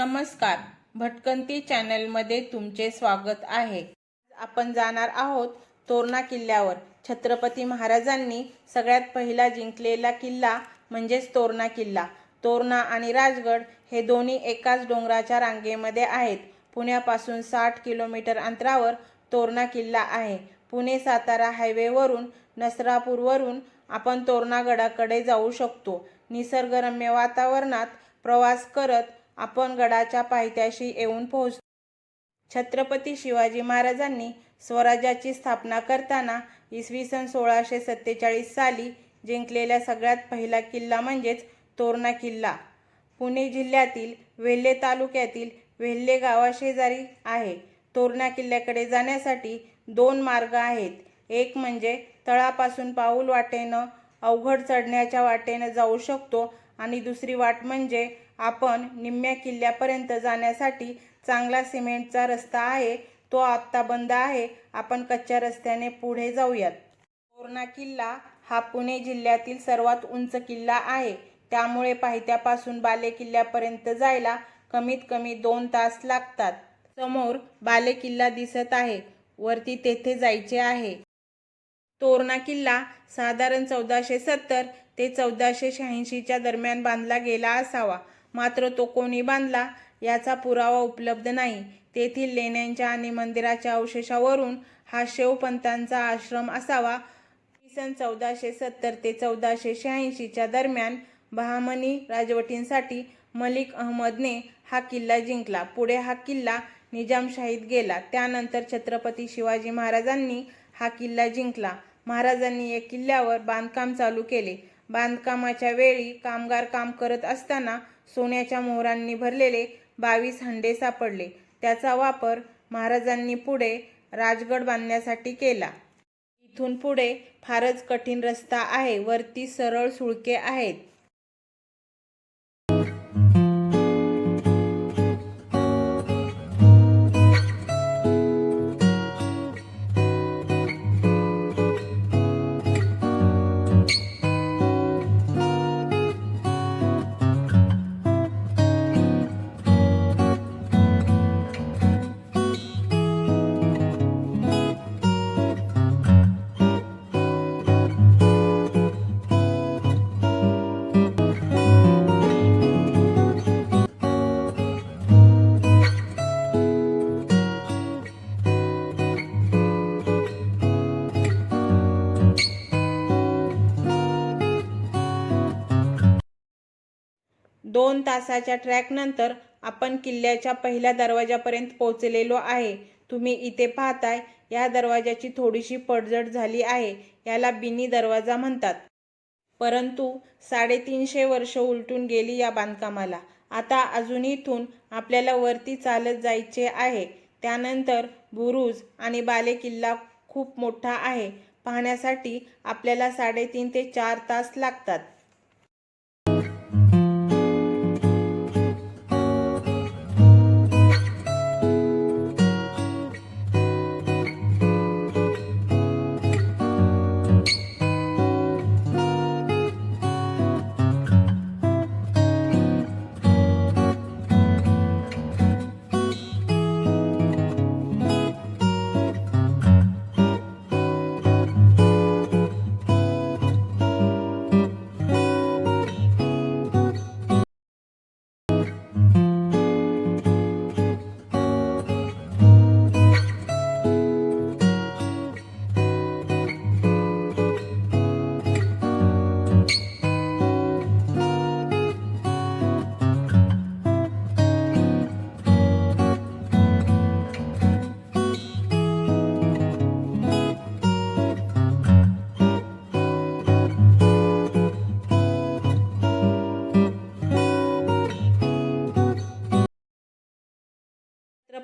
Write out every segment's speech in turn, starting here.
नमस्कार. भटकंती चॅनलमध्ये तुमचे स्वागत आहे. आपण जाणार आहोत तोरणा किल्ल्यावर. छत्रपती महाराजांनी सगळ्यात पहिला जिंकलेला किल्ला म्हणजेच तोरणा किल्ला. तोरणा आणि राजगड हे दोन्ही एकाच डोंगराच्या रांगेमध्ये आहेत. पुण्यापासून साठ किलोमीटर अंतरावर तोरणा किल्ला आहे. पुणे सातारा हायवेवरून नसरापूरवरून आपण तोरणागडाकडे जाऊ शकतो. निसर्गरम्य वातावरणात प्रवास करत आपण गडाच्या पायथ्याशी येऊन पोहोच छत्रपती शिवाजी महाराजांनी स्वराज्याची स्थापना करताना इसवी सन सोळाशे सत्तेचाळीस साली जिंकलेला सगळ्यात पहिला किल्ला म्हणजेच तोरणा किल्ला. पुणे जिल्ह्यातील वेल्हे तालुक्यातील वेल्हे गावाशेजारी आहे. तोरणा किल्ल्याकडे जाण्यासाठी दोन मार्ग आहेत. एक म्हणजे तळापासून पाऊल वाटेनं अवघड चढण्याच्या वाटेनं जाऊ शकतो आणि दुसरी वाट म्हणजे आपण निम्म्या किल्ल्यापर्यंत जाण्यासाठी चांगला सिमेंटचा रस्ता आहे तो आत्ता बंद आहे. आपण कच्च्या रस्त्याने पुढे जाऊयात. तोरणा किल्ला हा पुणे जिल्ह्यातील सर्वात उंच किल्ला आहे. त्यामुळे पाहित्यापासून बाले किल्ल्यापर्यंत जायला कमीत कमी दोन तास लागतात. समोर बाले किल्ला दिसत आहे. वरती तेथे जायचे आहे. तोरणा किल्ला साधारण चौदाशे सत्तर ते चौदाशे शहाऐंशीच्या दरम्यान बांधला गेला असावा. मात्र तो कोणी बांधला याचा पुरावा उपलब्ध नाही. तेथील लेण्यांच्या आणि मंदिराच्या अवशेषावरून हा शेवपंतांचा आश्रम असावा. सन चौदाशे सत्तर ते चौदाशे शहाऐंशीच्या दरम्यान बहामनी राजवटींसाठी मलिक अहमदने हा किल्ला जिंकला. पुढे हा किल्ला निजामशाहीत गेला. त्यानंतर छत्रपती शिवाजी महाराजांनी हा किल्ला जिंकला. महाराजांनी या किल्ल्यावर बांधकाम चालू केले. बांधकामाच्या वेळी कामगार काम करत असताना सोन्याच्या मोहरांनी भरलेले बावीस हंडे सापडले. त्याचा वापर महाराजांनी पुढे राजगड बांधण्यासाठी केला. इथून पुढे फारच कठीण रस्ता आहे. वरती सरळ सुळके आहेत. दोन तासाच्या ट्रॅकनंतर आपण किल्ल्याच्या पहिल्या दरवाजापर्यंत पोहोचलेलो आहे. तुम्ही इथे पाहताय या दरवाजाची थोडीशी पडझड झाली आहे याला बिनी दरवाजा म्हणतात. परंतु साडेतीनशे वर्ष उलटून गेली या बांधकामाला. आता अजून इथून आपल्याला वरती चालत जायचे आहे. त्यानंतर बुरुज आणि बाले किल्ला खूप मोठा आहे. पाहण्यासाठी आपल्याला साडेतीन ते चार तास लागतात.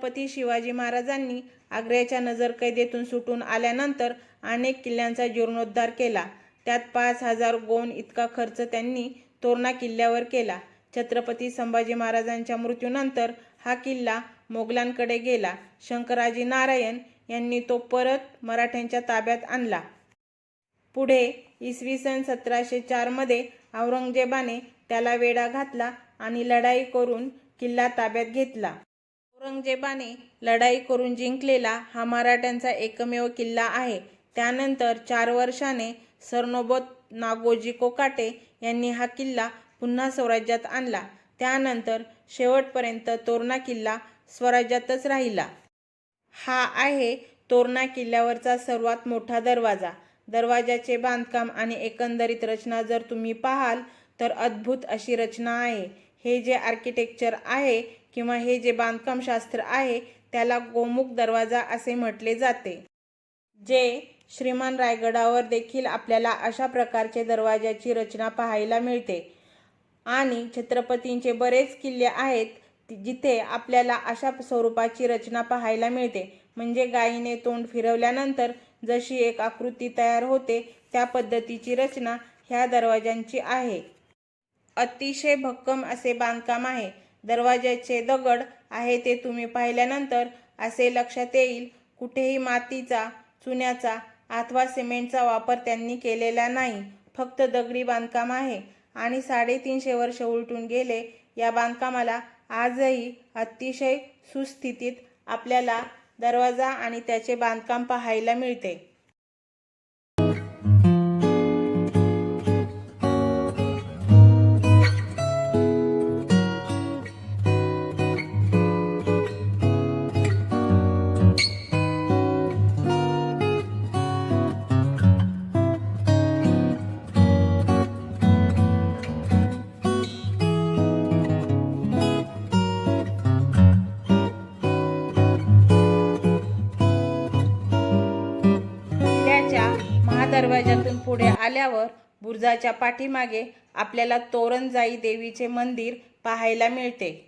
छत्रपती शिवाजी महाराजांनी आग्र्याच्या नजरकैदेतून सुटून आल्यानंतर अनेक किल्ल्यांचा जीर्णोद्धार केला. त्यात पाच हजार गोण इतका खर्च त्यांनी तोरणा किल्ल्यावर केला. छत्रपती संभाजी महाराजांच्या मृत्यूनंतर हा किल्ला मोगलांकडे गेला. शंकराजी नारायण यांनी तो परत मराठ्यांच्या ताब्यात आणला. पुढे इसवी सन सतराशे चारमध्ये औरंगजेबाने त्याला वेढा घातला आणि लढाई करून किल्ला ताब्यात घेतला. औरंगजेबाने लढाई करून जिंकलेला हा मराठ्यांचा एकमेव किल्ला आहे. त्यानंतर चार वर्षाने सरनोबत नागोजी कोकाटे यांनी हा किल्ला पुन्हा स्वराज्यात आणला. त्यानंतर शेवटपर्यंत तोरणा किल्ला स्वराज्यातच राहिला. हा आहे तोरणा किल्ल्यावरचा सर्वात मोठा दरवाजा. दरवाजाचे बांधकाम आणि एकंदरीत रचना जर तुम्ही पाहाल तर अद्भुत अशी रचना आहे. हे जे आर्किटेक्चर आहे किंवा हे जे बांधकामशास्त्र आहे त्याला गोमुख दरवाजा असे म्हटले जाते. जे श्रीमान रायगडावर देखील आपल्याला अशा प्रकारचे दरवाजाची रचना पाहायला मिळते. आणि छत्रपतींचे बरेच किल्ले आहेत जिथे आपल्याला अशा स्वरूपाची रचना पाहायला मिळते. म्हणजे गायीने तोंड फिरवल्यानंतर जशी एक आकृती तयार होते त्या पद्धतीची रचना ह्या दरवाजांची आहे. अतिशय भक्कम असे बांधकाम आहे. दरवाज्याचे दगड आहे ते तुम्ही पाहिल्यानंतर असे लक्षात येईल कुठेही मातीचा चुन्याचा अथवा सिमेंटचा वापर त्यांनी केलेला नाही. फक्त दगडी बांधकाम आहे आणि साडेतीनशे वर्ष उलटून गेले. या बांधकामाला आजही अतिशय सुस्थितीत आपल्याला दरवाजा आणि त्याचे बांधकाम पाहायला मिळते. दरवाजातून पुढे आल्यावर बुरुजाच्या पाठीमागे आपल्याला तोरणजाई देवीचे मंदिर पाहायला मिळते.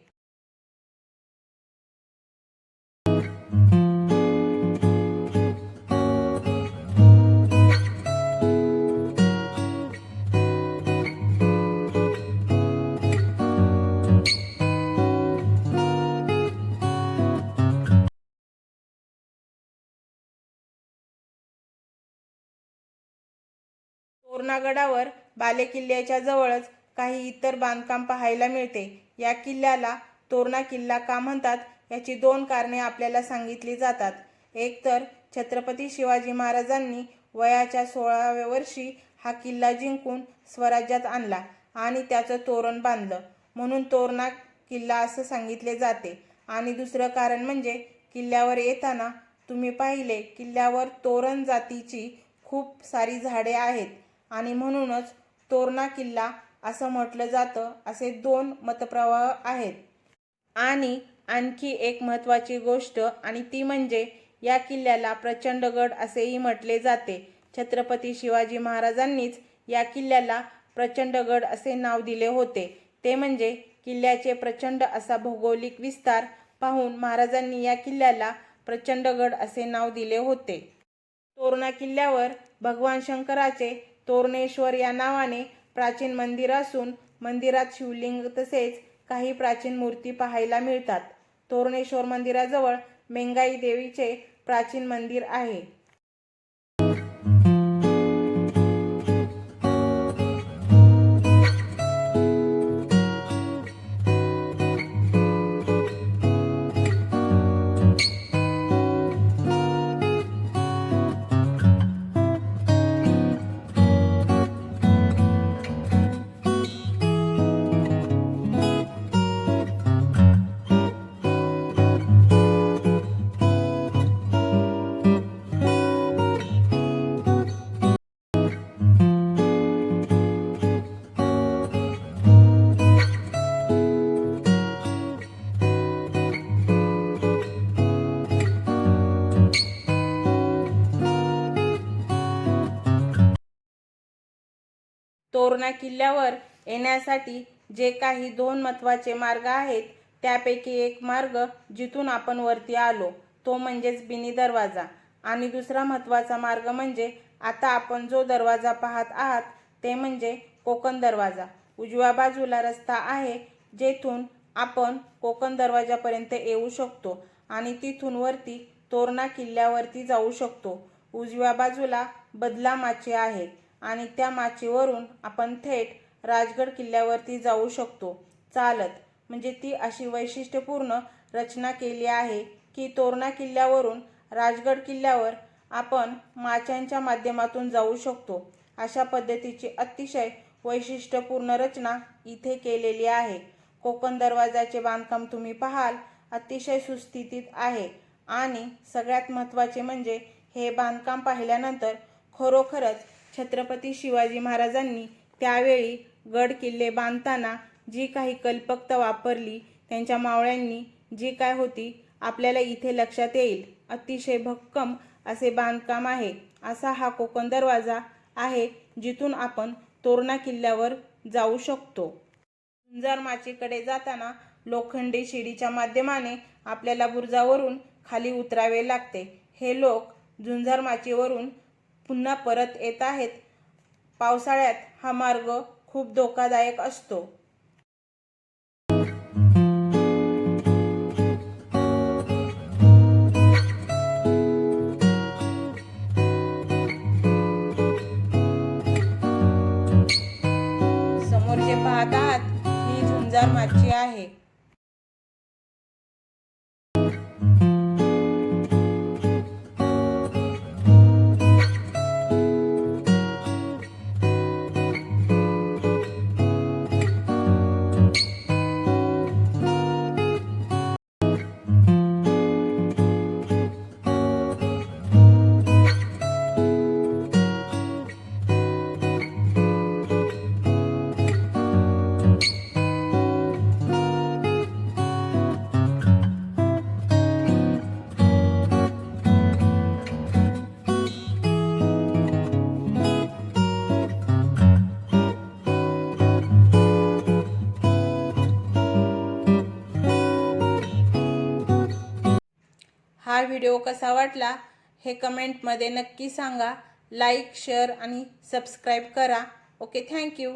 तोरणागडावर बालेकिल्ल्याच्या जवळच काही इतर बांधकाम पाहायला मिळते. या किल्ल्याला तोरणा किल्ला का म्हणतात याची दोन कारणे आपल्याला सांगितली जातात. एक तर छत्रपती शिवाजी महाराजांनी वयाच्या सोळाव्या वर्षी हा किल्ला जिंकून स्वराज्यात आणला आणि त्याचं तोरण बांधलं. म्हणून तोरणा किल्ला असं सांगितले जाते. आणि दुसरं कारण म्हणजे किल्ल्यावर येताना तुम्ही पाहिले किल्ल्यावर तोरण जातीची खूप सारी झाडे आहेत. आणि म्हणूनच तोरणा किल्ला असं म्हटलं जातं असे दोन मतप्रवाह आहेत. आणि आणखी एक महत्त्वाची गोष्ट आणि ती म्हणजे या किल्ल्याला प्रचंडगड असेही म्हटले जाते. छत्रपती शिवाजी महाराजांनीच या किल्ल्याला प्रचंडगड असे नाव दिले होते. ते म्हणजे किल्ल्याचे प्रचंड असा भौगोलिक विस्तार पाहून महाराजांनी या किल्ल्याला प्रचंडगड असे नाव दिले होते. तोरणा किल्ल्यावर भगवान शंकराचे तोरणेश्वर या नावाने प्राचीन मंदिर असून मंदिरात शिवलिंग तसेच काही प्राचीन मूर्ती पाहायला मिळतात. तोरणेश्वर मंदिराजवळ मेंगाई देवीचे प्राचीन मंदिर आहे. तोरणा किल्ल्यावर येण्यासाठी जे काही दोन महत्त्वाचे मार्ग आहेत त्यापैकी एक मार्ग जिथून आपण वरती आलो तो म्हणजेच बिनी दरवाजा. आणि दुसरा महत्त्वाचा मार्ग म्हणजे आता आपण जो दरवाजा पाहत आहात ते म्हणजे कोकण दरवाजा. उजव्या बाजूला रस्ता आहे जेथून आपण कोकण दरवाजापर्यंत येऊ शकतो आणि तिथून वरती तोरणा किल्ल्यावरती जाऊ शकतो. उजव्या बाजूला बदलामाचे आहेत आहे. आणि त्या माचीवरून आपण थेट राजगड किल्ल्यावरती जाऊ शकतो. चालत. म्हणजे ती अशी वैशिष्ट्यपूर्ण रचना केली आहे की तोरणा किल्ल्यावरून राजगड किल्ल्यावर आपण माचांच्या माध्यमातून जाऊ शकतो. अशा पद्धतीची अतिशय वैशिष्ट्यपूर्ण रचना इथे केलेली आहे. कोकण दरवाजाचे बांधकाम तुम्ही पाहाल अतिशय सुस्थितीत आहे. आणि सगळ्यात महत्त्वाचे म्हणजे हे बांधकाम पाहिल्यानंतर खरोखरच छत्रपती शिवाजी महाराजांनी त्यावेळी गड किल्ले बांधताना जी काही कल्पकता वापरली त्यांच्या मावळ्यांनी जी काय होती आपल्याला इथे लक्षात येईल. अतिशय भक्कम असे बांधकाम आहे. असा हा कोकण दरवाजा आहे जिथून आपण तोरणा किल्ल्यावर जाऊ शकतो. झुंजार माचीकडे जाताना लोखंडी शिडीच्या माध्यमाने आपल्याला बुरजावरून खाली उतरावे लागते. हे लोक झुंजार माचीवरून पुन्हा परत येत आहेत. पावसाळ्यात हा मार्ग खूप धोकादायक असतो. हा व्हिडिओ कसा वाटला हे कमेंटमध्ये नक्की सांगा. लाईक शेअर आणि सबस्क्राईब करा. Okay thank you